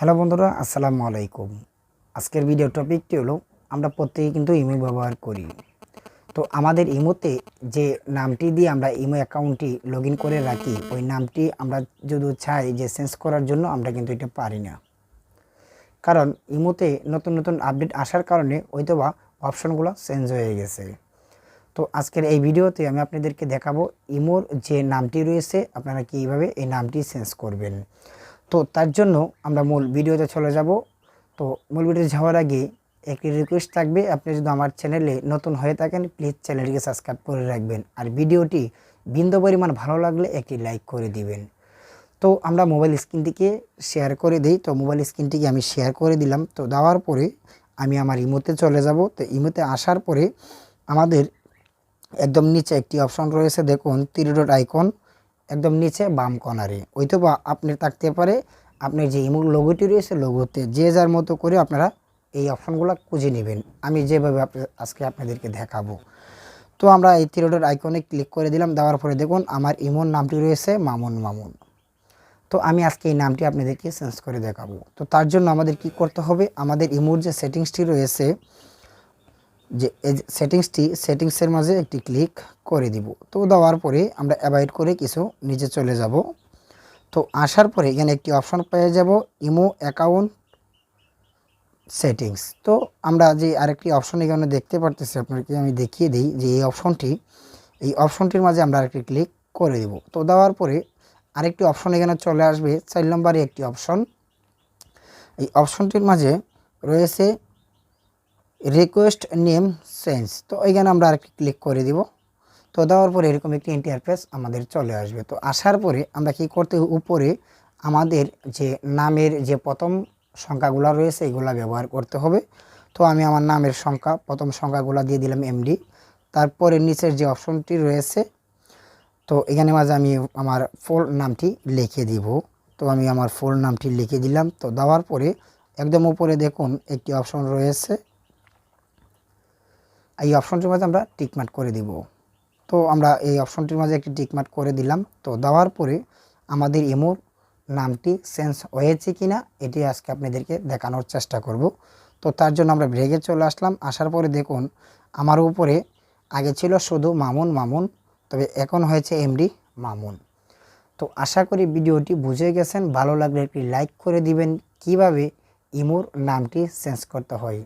Hello বন্ধুরা, আসসালামু আলাইকুম। আজকের ভিডিও টপিকটি হলো, আমরা প্রত্যেকে কিন্তু ইমো ব্যবহার করি। তো আমাদের ইমোতে যে নামটি দিয়ে আমরা ইমো অ্যাকাউন্টটি লগ করে রাখি, ওই নামটি আমরা যদি চাই যে চেঞ্জ করার জন্য, আমরা কিন্তু এটা পারি না। কারণ ইমোতে নতুন নতুন আপডেট আসার কারণে হয়তো বা অপশনগুলো চেঞ্জ হয়ে গেছে। তো আজকের এই ভিডিওতে আমি আপনাদেরকে দেখাবো ইমোর যে নামটি রয়েছে, আপনারা কীভাবে এই নামটি চেঞ্জ করবেন। তো তার জন্য আমরা মূল ভিডিওতে চলে যাব। তো মূল ভিডিওতে যাওয়ার আগে একটি রিকোয়েস্ট থাকবে, আপনি যদি আমার চ্যানেলে নতুন হয়ে থাকেন প্লিজ চ্যানেলটিকে সাবস্ক্রাইব করে রাখবেন। আর ভিডিওটি বিন্দু পরিমাণ ভালো লাগলে একটি লাইক করে দিবেন। তো আমরা মোবাইল স্ক্রিনটিকে শেয়ার করে দিই। তো মোবাইল স্ক্রিনটিকে আমি শেয়ার করে দিলাম। তো দেওয়ার পরে আমি আমার ইমোতে চলে যাব। তো ইমোতে আসার পরে আমাদের একদম নিচে একটি অপশন রয়েছে, দেখুন থ্রি ডট আইকন একদম নিচে বাম কর্নারে হয়তো বা আপনি থাকতে পারে, আপনার যে ইমো লোগোটি রয়েছে লোগোতে যে যার মতো করে আপনারা এই অপশনগুলো খুঁজে নেবেন। আমি যেভাবে আজকে আপনাদেরকে দেখাবো। তো আমরা এই থ্রি ডট আইকনে ক্লিক করে দিলাম, দেওয়ার পরে দেখুন আমার ইমোর নামটি রয়েছে মামুন মামুন। তো আমি আজকে এই নামটি আপনাদেরকে চেঞ্জ করে দেখাবো। তো তার জন্য আমাদের কি করতে হবে? আমাদের ইমোর যে সেটিংসটি রয়েছে যে সেটিংসটি, সেটিংসের মাঝে একটি ক্লিক করে দিব। তো দেওয়ার পরে আমরা অ্যাভয়েড করে কিছু নিচে চলে যাব। তো আসার পরে এখানে একটি অপশন পেয়ে যাব, ইমো অ্যাকাউন্ট সেটিংস। তো আমরা যে আরেকটি অপশন এখানে দেখতে পারতেছি আপনাকে আমি দেখিয়ে দিই যে এই অপশনটি, এই অপশনটির মাঝে আমরা আরেকটি ক্লিক করে দেব। তো দেওয়ার পরে আরেকটি অপশন এখানে চলে আসবে, চার নম্বরে একটি অপশন। এই অপশনটির মাঝে রয়েছে রিকোয়েস্ট নেম চেঞ্জ তো এখানে আমরা আরেকটি ক্লিক করে দিব। তো দেওয়ার পরে এরকম একটি ইন্টারফেস আমাদের চলে আসবে। তো আসার পরে আমরা কি করতে উপরে আমাদের যে নামের যে প্রথম সংখ্যাগুলো রয়েছে, এগুলা ব্যবহার করতে হবে। তো আমি আমার নামের সংখ্যা, প্রথম সংখ্যাগুলো দিয়ে দিলাম এমডি তারপরে নিচের যে অপশনটি রয়েছে, তো এখানে মাঝে আমি আমার ফুল নামটি লিখে দিব। তো আমি আমার ফুল নামটি লিখে দিলাম। তো দেওয়ার পরে একদম উপরে দেখুন, একটি অপশন রয়েছে। এই অপশনটির মাঝে আমরা টিকমার্ক করে দিব। তো আমরা এই অপশনটির মাঝে একটি টিকমার্ক করে দিলাম। তো দেওয়ার পরে আমাদের ইমোর নামটি চেঞ্জ হয়েছে কি না এটি আজকে আপনাদেরকে দেখানোর চেষ্টা করব। তো তার জন্য আমরা ব্রেগে চলে আসলাম। আসার পরে দেখুন, আমার উপরে আগে ছিল শুধু মামুন মামুন, তবে এখন হয়েছে এমডি, মামুন। তো আশা করি ভিডিওটি বুঝে গেছেন। ভালো লাগলে একটি লাইক করে দিবেন। কীভাবে ইমোর নামটি চেঞ্জ করতে হয়?